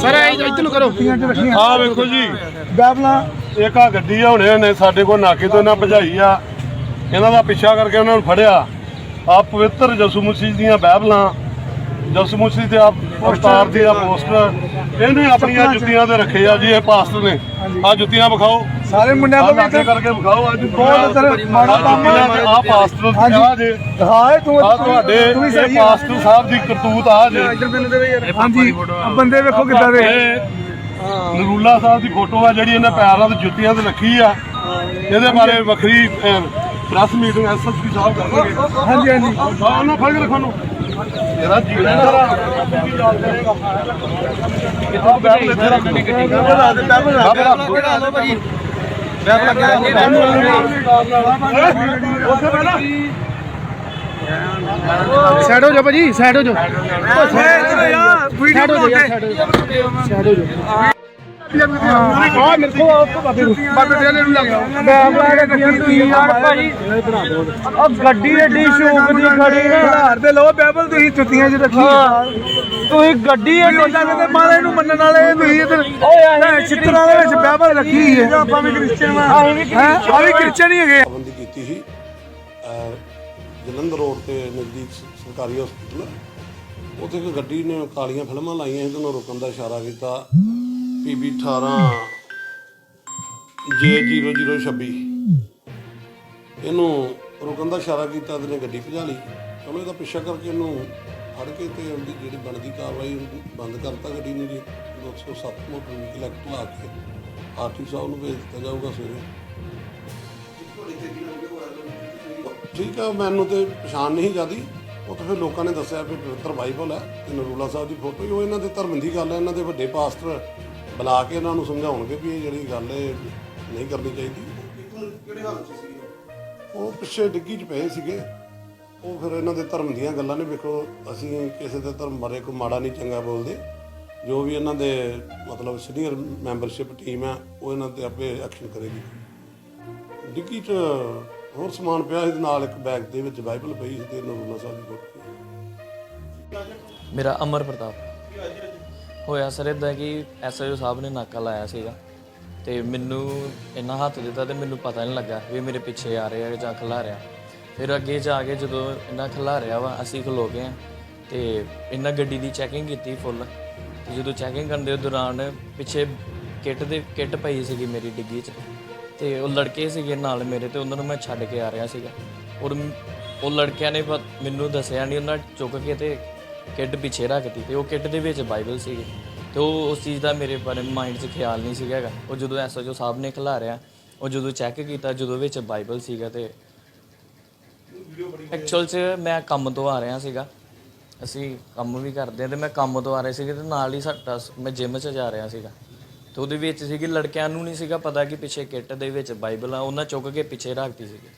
Sir ਇੱਧਰ ਨੂੰ ਕਰੋ। ਆ ਵੇਖੋ ਜੀ। ਬਾਬਲਾ ਇੱਕ ਆ ਗੱਡੀ ਆ ਹੁਣੇ ਨੇ ਸਾਡੇ ਕੋਲ ਨਾਕੇ ਤੋਂ ਇਹਨਾਂ ਭਜਾਈ ਆ। ਇਹਨਾਂ ਦਾ ਪਿੱਛਾ ਕਰਕੇ ਉਹਨਾਂ ਨੂੰ ਫੜਿਆ। ਆ ਪਵਿੱਤਰ ਯਿਸੂ ਮਸੀਹ ਦੀਆਂ ਬਾਈਬਲਾਂ ਯਿਸੂ ਮਸੀਹ ਤੇ ਆ ਅਵਤਾਰ ਦੀ ਆ ਪੋਸਟਰ। ਇਹਨੇ ਆਪਣੀਆਂ ਜੁੱਤੀਆਂ ਤੇ ਰੱਖੇ ਆ ਜੀ ਇਹ ਪਾਸਟਰ ਨੇ। ਆ ਜੁੱਤੀਆਂ ਵਿਖਾਓ। ਸਾਰੇ ਮੁੰਡਿਆਂ ਲਾਗੇ ਇੱਥੇ ਕਰਕੇ ਵਿਖਾਓ ਅੱਜ ਬਹੁਤ ਤੇਰੇ ਮਾੜਾ ਕੰਮ ਆ। ਆ ਪਾਸਟਰ ਆ। ਜੇ। ਦਿਖਾਏ ਤੂੰ ਆ ਤੁਹਾਡੇ ਤੂੰ ਵੀ ਇਹ ਸਹੀ। ਪਾਸਟਰ ਸਾਹਿਬ ਦੀ ਕਰਤੂਤ ਆ ਜੇ। ਹਾਂਜੀ ਬੰਦੇ ਵੇਖੋ ਕਿੱਦਾਂ ਦੇ ਨਰੂਲਾ ਸਾਹਿਬ ਦੀ ਫੋਟੋ ਆ ਜਿਹੜੀ ਇਹਨੇ ਪੈਰਾਂ ਤੇ ਜੁੱਤੀਆਂ ਤੇ ਰੱਖੀ ਆ। ਇਹਦੇ ਬਾਰੇ ਵੱਖਰੀ ਪ੍ਰੈਸ ਮੀਟਿੰਗ ਐਸਐਸਪੀ ਸਾਹਿਬ ਕਰਨਗੇ। ਹਾਂਜੀ ਹਾਂਜੀ। ਉਹਨਾਂ ਫੜ ਕੇ ਰੱਖੋ ਨੂੰ ਇਹਦਾ ਜੀਣਾ ਸਾਰਾ ਕਿੱਥੋਂ ਬੈਠ ਲੈ ਤੇਰਾ ਬਣਾ ਦੇ ਬਣਾ ਦੇ। ਉੱਥੇ ਬੈਠਾ ਸਾਈਡ ਹੋ ਜਾ ਭਾਜੀ ਸਾਈਡ ਹੋ ਜਾ ਸਾਈਡ ਹੋ ਜਾ ਸਾਈਡ ਹੋ ਜਾ ਆ ਮੇਰੇ ਕੋਲ ਬਾਬੇ ਬਾਬੇ ਦੇ ਨੂੰ ਲੱਗ ਆ ਗੱਡੀ ਐਡੀ ਸ਼ੌਕ ਦੀ ਖੜੀ ਹੈ ਘਰ ਦੇ ਲੋ ਬਾਈਬਲ ਤੁਸੀਂ ਜੁੱਤੀਆਂ 'ਚ ਰੱਖੀ ਤੁਸੀਂ ਗੱਡੀ ਇਹ ਉਹਨਾਂ ਦੇ ਮਾਰੇ ਨੂੰ ਮੰਨਣ ਵਾਲੇ ਤੁਸੀਂ ਇਧਰ ਓਏ ਚਿੱਤਰਾਂ ਦੇ ਵਿੱਚ ਬਾਈਬਲ ਰੱਖੀ ਹੈ ਆਪਾਂ ਵੀ ਕ੍ਰਿਸਚੀਅਨ ਆ ਆ ਵੀ ਕ੍ਰਿਸਚੀਅਨ ਹੀ ਹੈਗੇ ਪਾਬੰਦੀ ਕੀਤੀ ਸੀ ਜਲੰਧਰ ਰੋਡ ਤੇ ਨਜ਼ਦੀਕ ਸਰਕਾਰੀ ਹਸਪੀਟਲ ਉੱਥੇ ਇੱਕ ਗੱਡੀ ਨੇ ਕਾਲੀਆਂ ਫਿਲਮਾਂ ਲਾਈਆਂ ਸੀ ਤੇ ਉਹਨੂੰ ਰੁਕਣ ਦਾ ਇਸ਼ਾਰਾ ਕੀਤਾ। ਪੀਬੀ 18 J0026 ਇਹਨੂੰ ਰੁਕਣ ਦਾ ਇਸ਼ਾਰਾ ਕੀਤਾ ਤੇ ਨੇ ਗੱਡੀ ਭਜਾ ਲਈ। ਚਲੋ ਇਹਦਾ ਪਿੱਛਾ ਕਰਕੇ ਇਹਨੂੰ ਫੜ ਕੇ ਤੇ ਉਹਦੀ ਜਿਹੜੀ ਬਣਦੀ ਕਾਰਵਾਈ ਬੰਦ ਕਰਤਾ ਗੱਡੀ ਨੂੰ ਜੀ। 207 ਮੋਟਰ ਵਹੀਕਲ ਐਕਟ ਲਾ ਕੇ ਆਰਟੀ ਸਾਹਿਬ ਨੂੰ ਭੇਜ ਦਿੱਤਾ ਜਾਊਗਾ ਸਵੇਰੇ। ਠੀਕ ਆ, ਮੈਨੂੰ ਤੇ ਪਛਾਣ ਨਹੀਂ ਜਾਂਦੀ ਉਹ ਤਾਂ ਫਿਰ ਲੋਕਾਂ ਨੇ ਦੱਸਿਆ ਵੀ ਪਵਿੱਤਰ ਬਾਈਬਲ ਹੈ ਤੇ ਨਰੂਲਾ ਸਾਹਿਬ ਦੀ ਫੋਟੋ ਹੀ ਉਹ ਇਹਨਾਂ ਦੇ ਧਰਮ ਦੀ ਗੱਲ ਹੈ, ਇਹਨਾਂ ਦੇ ਵੱਡੇ ਪਾਸਟਰ ਬੁਲਾ ਕੇ ਇਹਨਾਂ ਨੂੰ ਸਮਝਾਉਣਗੇ ਵੀ ਇਹ ਜਿਹੜੀ ਗੱਲ ਹੈ ਨਹੀਂ ਕਰਨੀ ਚਾਹੀਦੀ। ਕਿਹੜੇ ਹਾਲਤ ਸੀ ਉਹ ਪਿੱਛੇ ਡਿੱਗੀ 'ਚ ਪਏ ਸੀਗੇ। ਉਹ ਫਿਰ ਇਹਨਾਂ ਦੇ ਧਰਮ ਦੀਆਂ ਗੱਲਾਂ ਨੇ ਵੇਖੋ ਅਸੀਂ ਕਿਸੇ ਦੇ ਧਰਮ ਬਾਰੇ ਕੋਈ ਮਾੜਾ ਨਹੀਂ ਚੰਗਾ ਬੋਲਦੇ। ਜੋ ਵੀ ਇਹਨਾਂ ਦੇ ਮਤਲਬ ਸੀਨੀਅਰ ਮੈਂਬਰਸ਼ਿਪ ਟੀਮ ਹੈ ਉਹ ਇਹਨਾਂ ਤੇ ਆਪੇ ਐਕਸ਼ਨ ਕਰੇਗੀ। ਡਿੱਗੀ 'ਚ ਹੋਰ ਸਮਾਨ ਪਿਆ ਸੀ ਨਾਲ ਇੱਕ ਬੈਗ ਦੇ ਵਿੱਚ ਬਾਈਬਲ ਪਈ ਸੀ ਤੇ ਨਰੂਲਾ ਸਾਹਿਬ ਦੀ ਫੋਟੋ ਮੇਰਾ ਅਮਰ ਪ੍ਰਤਾਪ। ਹੋਇਆ ਸਰ ਇਦਾਂ ਕਿ ਐਸਆਈਓ ਸਾਹਿਬ ਨੇ ਨਾਕਾ ਲਾਇਆ ਸੀਗਾ ਤੇ ਮੈਨੂੰ ਇੰਨਾ ਹੱਥ ਦਿੱਤਾ ਤੇ ਮੈਨੂੰ ਪਤਾ ਨਹੀਂ ਲੱਗਾ ਵੀ ਮੇਰੇ ਪਿੱਛੇ ਆ ਰਿਹਾ ਜਾਂ ਖਿਲਾ ਰਿਹਾ। ਫਿਰ ਅੱਗੇ ਜਾ ਕੇ ਜਦੋਂ ਇਹਨਾਂ ਖਿਲਾ ਰਿਹਾ ਵਾ, ਅਸੀਂ ਖਲੋ ਗਏ ਆ ਤੇ ਇਹਨਾਂ ਗੱਡੀ ਦੀ ਚੈਕਿੰਗ ਕੀਤੀ ਫੁੱਲ ਤੇ ਜਦੋਂ ਚੈਕਿੰਗ ਕਰਨ ਦੇ ਦੌਰਾਨ ਪਿੱਛੇ ਕਿੱਟ ਦੇ, ਕਿੱਟ ਪਈ ਸੀਗੀ ਮੇਰੀ ਡਿੱਗੀ 'ਚ ਤੇ ਉਹ ਲੜਕੇ ਸੀਗੇ ਨਾਲ ਮੇਰੇ ਤੇ, ਉਹਨਾਂ ਨੂੰ ਮੈਂ ਛੱਡ ਕੇ ਆ ਰਿਹਾ ਸੀਗਾ। ਔਰ ਉਹ ਲੜਕਿਆਂ ਨੇ ਪਤ- ਮੈਨੂੰ ਦੱਸਿਆ ਨਹੀਂ ਉਹਨਾਂ ਚੁੱਕ ਕੇ ਤੇ ਕਿੱਟ ਪਿੱਛੇ ਰੱਖਤੀ ਤੇ ਉਹ ਕਿੱਟ ਦੇ ਵਿੱਚ ਬਾਈਬਲ ਸੀਗੀ ਤੇ ਉਹ ਉਸ ਚੀਜ਼ ਦਾ ਮੇਰੇ ਬਾਰੇ ਮਾਈਂਡ 'ਚ ਖਿਆਲ ਨਹੀਂ ਸੀਗਾ ਹੈਗਾ। ਉਹ ਜਦੋਂ ਐਸਓਜੋ ਸਾਹਿਬ ਨੇ ਖਿਲਾਰਿਆ ਉਹ ਜਦੋਂ ਚੈੱਕ ਕੀਤਾ, ਜਦੋਂ ਵਿੱਚ ਬਾਈਬਲ ਸੀਗਾ ਤੇ ਐਕਚੁਅਲ 'ਚ ਮੈਂ ਕੰਮ ਤੋਂ ਆ ਰਿਹਾ ਸੀਗਾ। ਅਸੀਂ ਕੰਮ ਵੀ ਕਰਦੇ ਆ ਤੇ ਮੈਂ ਕੰਮ ਤੋਂ ਆ ਰਿਹਾ ਸੀਗਾ ਤੇ ਨਾਲ ਹੀ ਸਾਡਾ ਮੈਂ ਜਿਮ 'ਚ ਜਾ ਰਿਹਾ ਸੀਗਾ। ਤੇ ਉਹਦੇ ਵਿੱਚ ਸੀਗੀ, ਲੜਕਿਆਂ ਨੂੰ ਨਹੀਂ ਸੀਗਾ ਪਤਾ ਕਿ ਪਿੱਛੇ ਕਿੱਟ ਦੇ ਵਿੱਚ ਬਾਈਬਲ ਆ, ਉਹਨਾਂ ਚੁੱਕ ਕੇ ਪਿੱਛੇ ਰੱਖਤੀ ਸੀਗੀ।